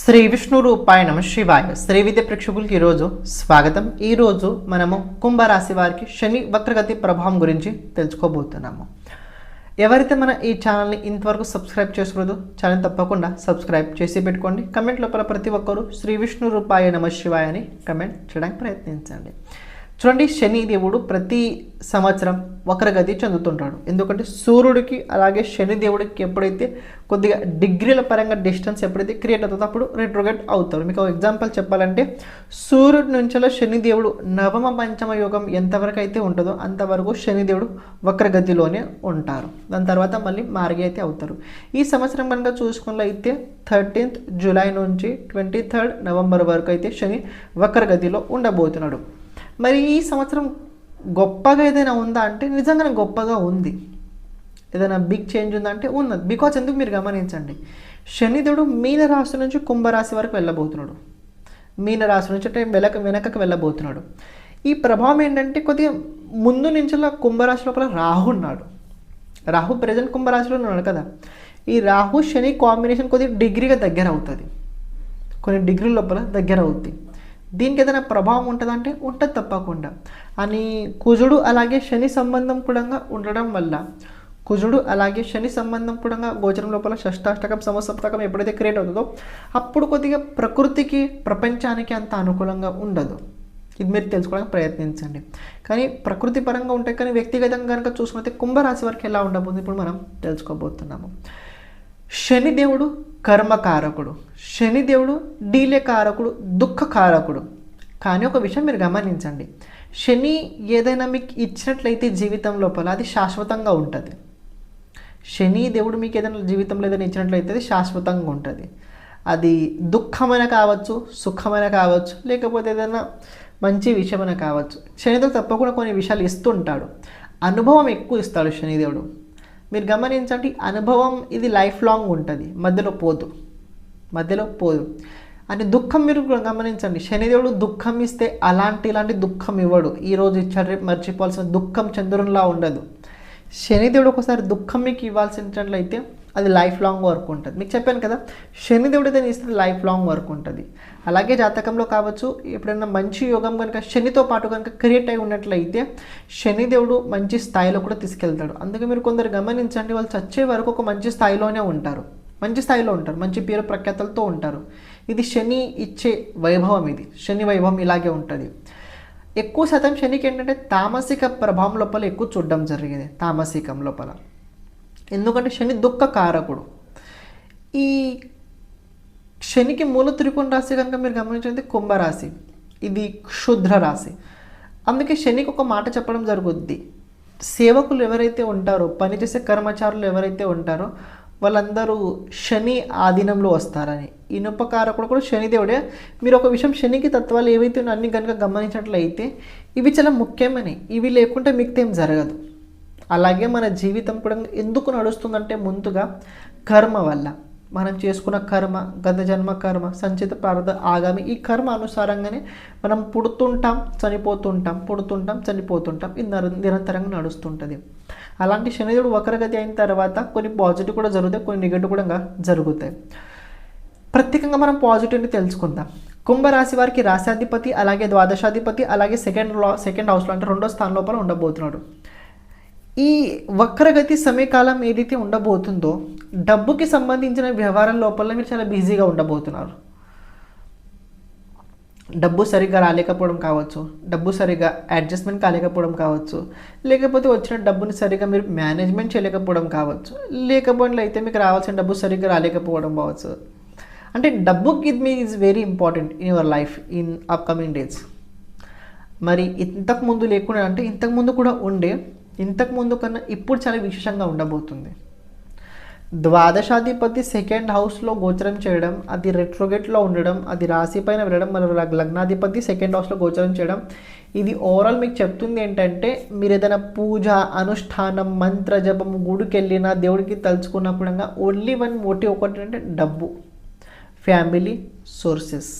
శ్రీ విష్ణు రూపాయ నమ శివాయ. శ్రీ విద్య ప్రేక్షకులకి ఈరోజు స్వాగతం. ఈరోజు మనము కుంభరాశి వారికి శని వక్రగతి ప్రభావం గురించి తెలుసుకోబోతున్నాము. ఎవరైతే మన ఈ ఛానల్ని ఇంతవరకు సబ్స్క్రైబ్ చేసుకోలేదు ఛానల్ తప్పకుండా సబ్స్క్రైబ్ చేసి పెట్టుకోండి. కమెంట్ లోపల ప్రతి ఒక్కరూ శ్రీ విష్ణు రూపాయ నమ శివాయ అని కమెంట్ చేయడానికి ప్రయత్నించండి. చూడండి శని దేవుడు ప్రతి సంవత్సరం వక్రగతి చెందుతుంటాడు. ఎందుకంటే సూర్యుడికి అలాగే శని దేవుడికి ఎప్పుడైతే కొద్దిగా డిగ్రీల పరంగా డిస్టెన్స్ ఎప్పుడైతే క్రియేట్ అవుతుందో అప్పుడు రిట్రోగేట్ అవుతారు. మీకు ఎగ్జాంపుల్ చెప్పాలంటే సూర్యుడి నుంచిలో శని దేవుడు నవమ పంచమ యోగం ఎంతవరకు అయితే ఉంటుందో అంతవరకు శని దేవుడు వక్రగతిలోనే ఉంటారు. దాని తర్వాత మళ్ళీ మార్గి అయితే అవుతారు. ఈ సంవత్సరం కనుక చూసుకున్నట్లయితే థర్టీన్త్ జూలై నుంచి ట్వంటీ థర్డ్ నవంబర్ వరకు అయితే శని వక్రగతిలో ఉండబోతున్నాడు. మరి ఈ సంవత్సరం గొప్పగా ఏదైనా ఉందా అంటే నిజంగానే గొప్పగా ఉంది. ఏదైనా బిగ్ చేంజ్ ఉందా అంటే ఉన్నది. బికాజ్ ఎందుకు మీరు గమనించండి? శనిదేవుడు మీనరాశి నుంచి కుంభరాశి వరకు వెళ్ళబోతున్నాడు. మీనరాశి నుంచి అంటే వెనక వెనకకు వెళ్ళబోతున్నాడు. ఈ ప్రభావం ఏంటంటే కొద్దిగా ముందు నుంచి కుంభరాశి లోపల రాహు ఉన్నాడు. రాహు ప్రజెంట్ కుంభరాశిలో ఉన్నాడు కదా. ఈ రాహు శని కాంబినేషన్ కొద్దిగా డిగ్రీగా దగ్గర అవుతుంది కొన్ని డిగ్రీ లోపల దగ్గర అవుతుంది దీనికి ఏదైనా ప్రభావం ఉంటుందంటే ఉంటుంది తప్పకుండా. అని కుజుడు అలాగే శని సంబంధం కూడా ఉండడం వల్ల కుజుడు అలాగే శని సంబంధం కూడా గోచరం లోపల షష్టాష్టకం సమసప్తకం ఎప్పుడైతే క్రియేట్ అవుతుందో అప్పుడు కొద్దిగా ప్రకృతికి ప్రపంచానికి అంత అనుకూలంగా ఉండదు. ఇది మీరు తెలుసుకోవడానికి ప్రయత్నించండి. కానీ ప్రకృతి పరంగా ఉంటాయి కానీ వ్యక్తిగతంగా కనుక చూసుకుంటే కుంభరాశి వరకు ఎలా ఉండబోతుంది? ఇప్పుడు మనం తెలుసుకోబోతున్నాము. శనిదేవుడు కర్మకారకుడు. శనిదేవుడు డీలే కారకుడు దుఃఖకారకుడు. కానీ ఒక విషయం మీరు గమనించండి. శని ఏదైనా మీకు ఇచ్చినట్లయితే జీవితం లోపల అది శాశ్వతంగా ఉంటుంది. శని దేవుడు మీకు ఏదైనా జీవితంలో ఏదైనా ఇచ్చినట్లయితే అది శాశ్వతంగా ఉంటుంది. అది దుఃఖమైన కావచ్చు సుఖమైన కావచ్చు లేకపోతే ఏదైనా మంచి విషయమైన కావచ్చు. శనిదేవుడు తప్పకుండా కొన్ని విషయాలు ఇస్తుంటాడు. అనుభవం ఎక్కువ ఇస్తాడు శనిదేవుడు. మీరు గమనించండి అనుభవం ఇది లైఫ్ లాంగ్ ఉంటుంది. మధ్యలో పోదు. మధ్యలో పోదు. అని దుఃఖం మీరు కూడా గమనించండి. శనిదేవుడు దుఃఖం ఇస్తే అలాంటి ఇలాంటి దుఃఖం ఇవ్వడు. ఈరోజు ఇచ్చాడు రేపు మర్చిపోవాల్సిన దుఃఖం చంద్రునిలా ఉండదు. శనిదేవుడు ఒకసారి దుఃఖం మీకు ఇవ్వాల్సినట్లయితే అది లైఫ్ లాంగ్ వర్క్ ఉంటుంది. మీకు చెప్పాను కదా శనిదేవుడు ఏదైనా ఇస్తే లైఫ్ లాంగ్ వర్క్ ఉంటుంది. అలాగే జాతకంలో కావచ్చు ఎప్పుడైనా మంచి యోగం కనుక శనితో పాటు కనుక క్రియేట్ అయి ఉన్నట్లయితే శనిదేవుడు మంచి స్థాయిలో కూడా తీసుకెళ్తాడు. అందుకే మీరు కొందరు గమనించండి వాళ్ళు చచ్చే వరకు ఒక మంచి స్థాయిలోనే ఉంటారు. మంచి స్థాయిలో ఉంటారు. మంచి పేరు ప్రఖ్యాతలతో ఉంటారు. ఇది శని ఇచ్చే వైభవం ఇది. శని వైభవం ఇలాగే ఉంటుంది. ఎక్కువ శాతం శనికి ఏంటంటే తామసిక ప్రభావం లోపల ఎక్కువ చూడడం జరిగింది. తామసికం లోపల. ఎందుకంటే శని దుఃఖ కారకుడు ఈ శనికి మూల త్రికోణ రాశి కనుక మీరు గమనించింది కుంభరాశి ఇది క్షుద్ర రాశి. అందుకే శనికి ఒక మాట చెప్పడం జరుగుద్ది. సేవకులు ఎవరైతే ఉంటారో పనిచేసే కర్మచారులు ఎవరైతే ఉంటారో వాళ్ళందరూ శని ఆధీనంలో వస్తారని. ఇనుపకారకుడు కూడా శనిదేవుడే మీరు ఒక విషయం శనికి తత్వాలు ఏవైతే అన్ని కనుక గమనించినట్లయితే ఇవి చాలా ముఖ్యమని. ఇవి లేకుంటే మిగతా ఏం జరగదు. అలాగే మన జీవితం కూడా ఎందుకు నడుస్తుందంటే ముందుగా కర్మ వల్ల. మనం చేసుకున్న కర్మ గత జన్మ కర్మ సంచిత ప్రార్థ ఆగామి ఈ కర్మ అనుసారంగానే మనం పుడుతుంటాం చనిపోతుంటాం పుడుతుంటాం చనిపోతుంటాం. ఇది నర నిరంతరంగా నడుస్తుంటుంది. అలాంటి శనిదేవుడు వక్రగతి అయిన తర్వాత కొన్ని పాజిటివ్ కూడా జరుగుతాయి కొన్ని నెగిటివ్ కూడా జరుగుతాయి. ప్రత్యేకంగా మనం పాజిటివ్ని తెలుసుకుందాం. కుంభరాశి వారికి రాశాధిపతి అలాగే ద్వాదశాధిపతి అలాగే సెకండ్ లా సెకండ్ హౌస్లో అంటే రెండో స్థానం లోపల ఉండబోతున్నాడు. ఈ వక్రగతి సమయకాలం ఏదైతే ఉండబోతుందో డబ్బుకి సంబంధించిన వ్యవహారం లోపల మీరు చాలా బిజీగా ఉండబోతున్నారు. డబ్బు సరిగ్గా రాలేకపోవడం కావచ్చు డబ్బు సరిగ్గా అడ్జస్ట్మెంట్ కాలేకపోవడం కావచ్చు లేకపోతే వచ్చిన డబ్బుని సరిగ్గా మీరు మేనేజ్మెంట్ చేయలేకపోవడం కావచ్చు లేకపోతే అయితే మీకు రావాల్సిన డబ్బు సరిగ్గా రాలేకపోవడం కావచ్చు. అంటే డబ్బు గిద్ me is very important in your life in upcoming days మరి ఇంతకు ముందు లేకుండా అంటే ఇంతకు ముందు కూడా ఉండే ఇంతకు ముందు కన్నా ఇప్పుడు చాలా విశేషంగా ఉండబోతుంది. ద్వాదశాధిపతి సెకండ్ హౌస్లో గోచరం చేయడం అది రెట్రోగేట్లో ఉండడం అది రాశి పైన వెళ్ళడం మరియు లగ్నాధిపతి సెకండ్ హౌస్లో గోచరం చేయడం. ఇది ఓవరాల్ మీకు చెప్తుంది ఏంటంటే మీరు ఏదైనా పూజ అనుష్ఠానం మంత్ర జపం గుడికి వెళ్ళినా దేవుడికి తలుచుకున్నప్పుడు ఓన్లీ వన్ మోటివ్ ఒకటి అంటే డబ్బు. ఫ్యామిలీ సోర్సెస్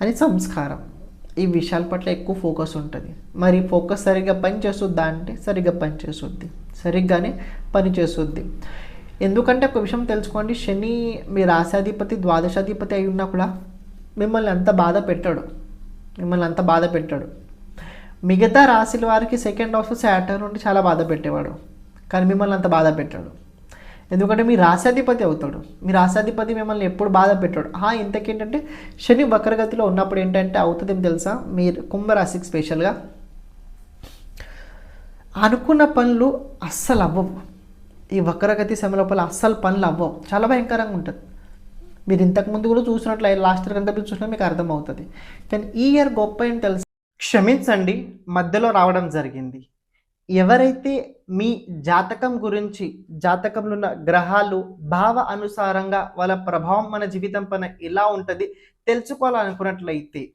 అని సంస్కారం. ఈ విషయాల పట్ల ఎక్కువ ఫోకస్ ఉంటుంది. మరి ఫోకస్ సరిగ్గా పని చేస్తుందా అంటే సరిగ్గా పని చేస్తుంది సరిగ్గానే పని చేస్తుంది ఎందుకంటే ఒక విషయం తెలుసుకోండి శని మీ రాశాధిపతి ద్వాదశాధిపతి అయి ఉన్నా కూడా మిమ్మల్ని అంత బాధ పెట్టాడు. మిమ్మల్ని అంత బాధ పెట్టాడు. మిగతా రాశుల వారికి సెకండ్ హౌస్ శాటర్ నుండి చాలా బాధ పెట్టేవాడు. కానీ మిమ్మల్ని అంత బాధ పెట్టాడు. ఎందుకంటే మీ రాశాధిపతి అవుతాడు. మీ రాశాధిపతి మిమ్మల్ని ఎప్పుడు బాధ పెట్టాడు. ఆ ఇంతకేంటంటే శని వక్రగతిలో ఉన్నప్పుడు ఏంటంటే అవుతుంది తెలుసా? మీరు కుంభరాశికి స్పెషల్గా అనుకున్న పనులు అస్సలు అవ్వవు. ఈ వక్రగతి సమయ లోపల అస్సలు పనులు అవ్వవు. చాలా భయంకరంగా ఉంటుంది. మీరు ఇంతకుముందు కూడా చూసినట్లు లాస్ట్ ఇయర్ కనుక మీరు చూసినా మీకు అర్థమవుతుంది. కానీ ఈ ఇయర్ గొప్ప ఏం తెలుసు? క్షమించండి మధ్యలో రావడం జరిగింది. ఎవరైతే మీ జాతకం గురించి జాతకంలో ఉన్న గ్రహాలు భావ అనుసారంగా వాళ్ళ ప్రభావం మన జీవితం పైన ఎలా ఉంటుంది తెలుసుకోవాలనుకున్నట్లయితే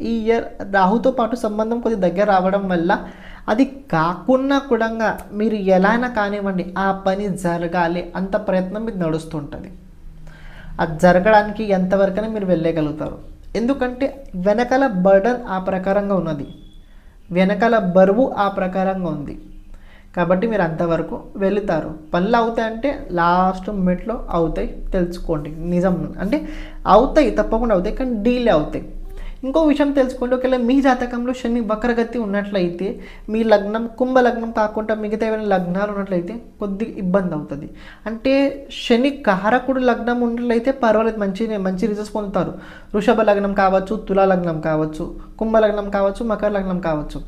ఈ ఇయర్ రాహుతో పాటు సంబంధం కొద్ది దగ్గర రావడం వల్ల అది కాకున్నా కూడా మీరు ఎలా అయినా కానివ్వండి ఆ పని జరగాలి అంత ప్రయత్నం మీకు నడుస్తుంటుంది. అది జరగడానికి ఎంతవరకైనా మీరు వెళ్ళగలుగుతారు. ఎందుకంటే వెనకాల బర్డన్ ఆ ప్రకారంగా ఉన్నది. వెనకాల బరువు ఆ ప్రకారంగా ఉంది. కాబట్టి మీరు అంతవరకు వెళుతారు. పనులు అవుతాయంటే లాస్ట్ మినిట్లో అవుతాయి తెలుసుకోండి. నిజం అంటే అవుతాయి తప్పకుండా అవుతాయి కానీ డీలే అవుతాయి. ఇంకో విషయం తెలుసుకోండి. ఒకవేళ మీ జాతకంలో శని వక్రగతి ఉన్నట్లయితే మీ లగ్నం కుంభ లగ్నం కాకుండా మిగతా ఏమైనా లగ్నాలు ఉన్నట్లయితే కొద్దిగా ఇబ్బంది అవుతుంది. అంటే శని కారకుడు లగ్నం ఉన్నట్లయితే పర్వాలేదు మంచి మంచి రిజల్ట్స్ పొందుతారు. వృషభ లగ్నం కావచ్చు తులా లగ్నం కావచ్చు కుంభ లగ్నం కావచ్చు మకర లగ్నం కావచ్చు.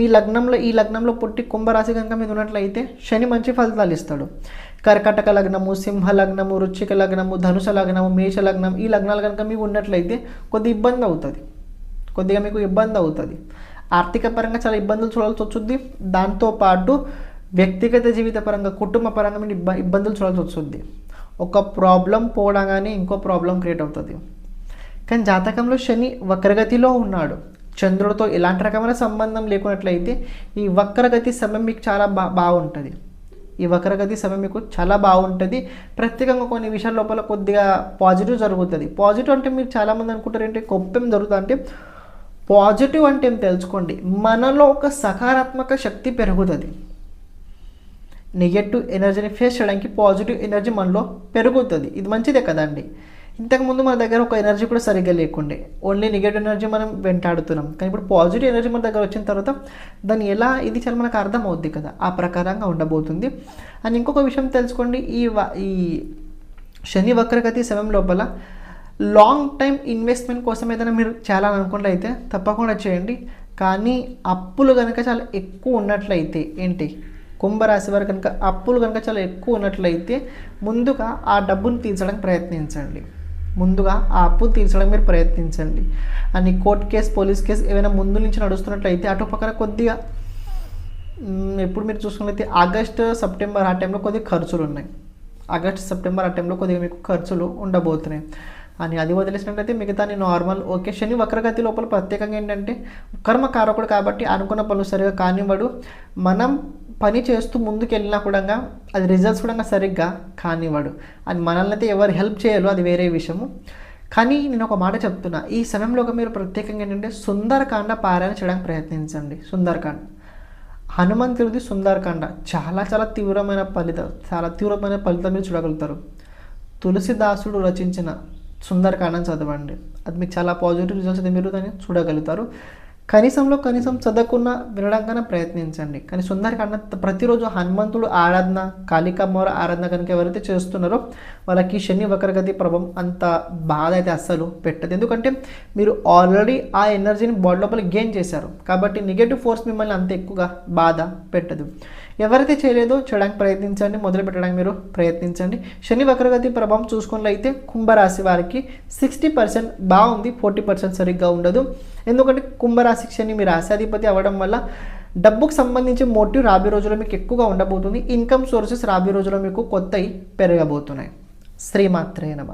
మీ లగ్నంలో ఈ లగ్నంలో పుట్టి కుంభరాశి కనుక మీద ఉన్నట్లయితే శని మంచి ఫలితాలు ఇస్తాడు. కర్కటక లగ్నము సింహ లగ్నము వృచ్చిక లగ్నము ధనుష లగ్నము మేష లగ్నం ఈ లగ్నాలు కనుక మీకు ఉన్నట్లయితే కొద్ది ఇబ్బంది అవుతుంది. కొద్దిగా మీకు ఇబ్బంది అవుతుంది. ఆర్థిక పరంగా చాలా ఇబ్బందులు చూడాల్సి వచ్చుద్ది దాంతోపాటు వ్యక్తిగత జీవిత పరంగా కుటుంబ పరంగా మీరు ఇబ్బ ఇబ్బందులు చూడాల్సి వస్తుంది. ఒక ప్రాబ్లం పోవడంగానే ఇంకో ప్రాబ్లం క్రియేట్ అవుతుంది. కానీ జాతకంలో శని వక్రగతిలో ఉన్నాడు. చంద్రుడితో ఎలాంటి రకమైన సంబంధం లేకున్నట్లయితే ఈ వక్రగతి సమయం మీకు చాలా బా బాగుంటుంది. ఈ వక్రగతి సమయం మీకు చాలా బాగుంటుంది. ప్రత్యేకంగా కొన్ని విషయాల లోపల కొద్దిగా పాజిటివ్ జరుగుతుంది. పాజిటివ్ అంటే మీరు చాలామంది అనుకుంటారు ఏంటి కొప్పం జరుగుతుంది అంటే పాజిటివ్ అంటే ఏం తెలుసుకోండి? మనలో ఒక సకారాత్మక శక్తి పెరుగుతుంది. నెగటివ్ ఎనర్జీని ఫేస్ చేయడానికి పాజిటివ్ ఎనర్జీ మనలో పెరుగుతుంది. ఇది మంచిదే కదండి. ఇంతకుముందు మన దగ్గర ఒక ఎనర్జీ కూడా సరిగ్గా లేకుండే. ఓన్లీ నెగటివ్ ఎనర్జీ మనం వెంటాడుతున్నాం. కానీ ఇప్పుడు పాజిటివ్ ఎనర్జీ మన దగ్గర వచ్చిన తర్వాత దాన్ని ఎలా ఇది చాలా మనకు అర్థమవుద్ది కదా. ఆ ప్రకారంగా ఉండబోతుంది. అండ్ ఇంకొక విషయం తెలుసుకోండి. ఈ వ- ఈ శని వక్రగతి సమయం లోపల లాంగ్ టైం ఇన్వెస్ట్మెంట్ కోసం ఏదైనా మీరు చేయాలని అనుకున్నట్లయితే తప్పకుండా చేయండి. కానీ అప్పులు కనుక చాలా ఎక్కువ ఉన్నట్లయితే ఏంటి? కుంభరాశి వారు కనుక అప్పులు కనుక చాలా ఎక్కువ ఉన్నట్లయితే ముందుగా ఆ డబ్బును తీర్చడానికి ప్రయత్నించండి. ముందుగా ఆ అప్పు తీర్చడం మీరు ప్రయత్నించండి. అని కోర్టు కేసు పోలీస్ కేసు ఏమైనా ముందు నుంచి నడుస్తున్నట్లయితే అటు పక్కన కొద్దిగా ఎప్పుడు మీరు చూసుకున్నట్లయితే ఆగస్ట్ సెప్టెంబర్ ఆ టైంలో కొద్దిగా ఖర్చులు ఉన్నాయి. ఆగస్ట్ సెప్టెంబర్ ఆ టైంలో కొద్దిగా మీకు ఖర్చులు ఉండబోతున్నాయి. అని అది వదిలేసినట్లయితే మిగతా నార్మల్ ఓకే. శని వక్రగతి లోపల ప్రత్యేకంగా ఏంటంటే కర్మకారకుడు కాబట్టి అనుకున్న పనులు సరిగా కానివ్వడు. మనం పని చేస్తూ ముందుకు వెళ్ళినా కూడా అది రిజల్ట్స్ కూడా సరిగ్గా కానివ్వడు. అది మనల్ని అయితే ఎవరు హెల్ప్ చేయాలో అది వేరే విషయము. కానీ నేను ఒక మాట చెప్తున్నా ఈ సమయంలో మీరు ప్రత్యేకంగా ఏంటంటే సుందరకాండ పారాయణ చేయడానికి ప్రయత్నించండి. సుందరకాండ. హనుమంతుడిది సుందరకాండ చాలా చాలా తీవ్రమైన ఫలితం చాలా తీవ్రమైన ఫలితం మీరు చూడగలుగుతారు. తులసిదాసుడు రచించిన సుందరకాండం చదవండి. అది మీకు చాలా పాజిటివ్ రిజల్ట్స్ అయితే మీరు దాన్ని చూడగలుగుతారు. కనీసంలో కనీసం చదవకుండా వినడానికైనా ప్రయత్నించండి. కానీ సుందరకాండ ప్రతిరోజు హనుమంతుడు ఆరాధన కాళికమ్మవారి ఆరాధన కనుక ఎవరైతే చేస్తున్నారో వాళ్ళకి శని వక్రగతి ప్రభావం అంత బాధ అయితే అస్సలు పెట్టదు. ఎందుకంటే మీరు ఆల్రెడీ ఆ ఎనర్జీని బాడీ లోపల గెయిన్ చేశారు. కాబట్టి నెగటివ్ ఫోర్స్ మిమ్మల్ని అంత ఎక్కువగా బాధ పెట్టదు. ఎవరైతే చేయలేదో చేయడానికి ప్రయత్నించండి మొదలు పెట్టడానికి మీరు ప్రయత్నించండి. శని వక్రగతి ప్రభావం చూసుకున్నట్లయితే కుంభరాశి వారికి సిక్స్టీ పర్సెంట్ బాగుంది ఫోర్టీ పర్సెంట్ సరిగ్గా ఉండదు. ఎందుకంటే కుంభరాశి శని మీ రాశాధిపతి అవ్వడం వల్ల డబ్బుకు సంబంధించి మోటివ్ రాబోయే రోజుల్లో మీకు ఎక్కువగా ఉండబోతుంది. ఇన్కమ్ సోర్సెస్ రాబోయే రోజుల్లో మీకు కొత్తవి పెరగబోతున్నాయి. శ్రీమాత్రే నమ.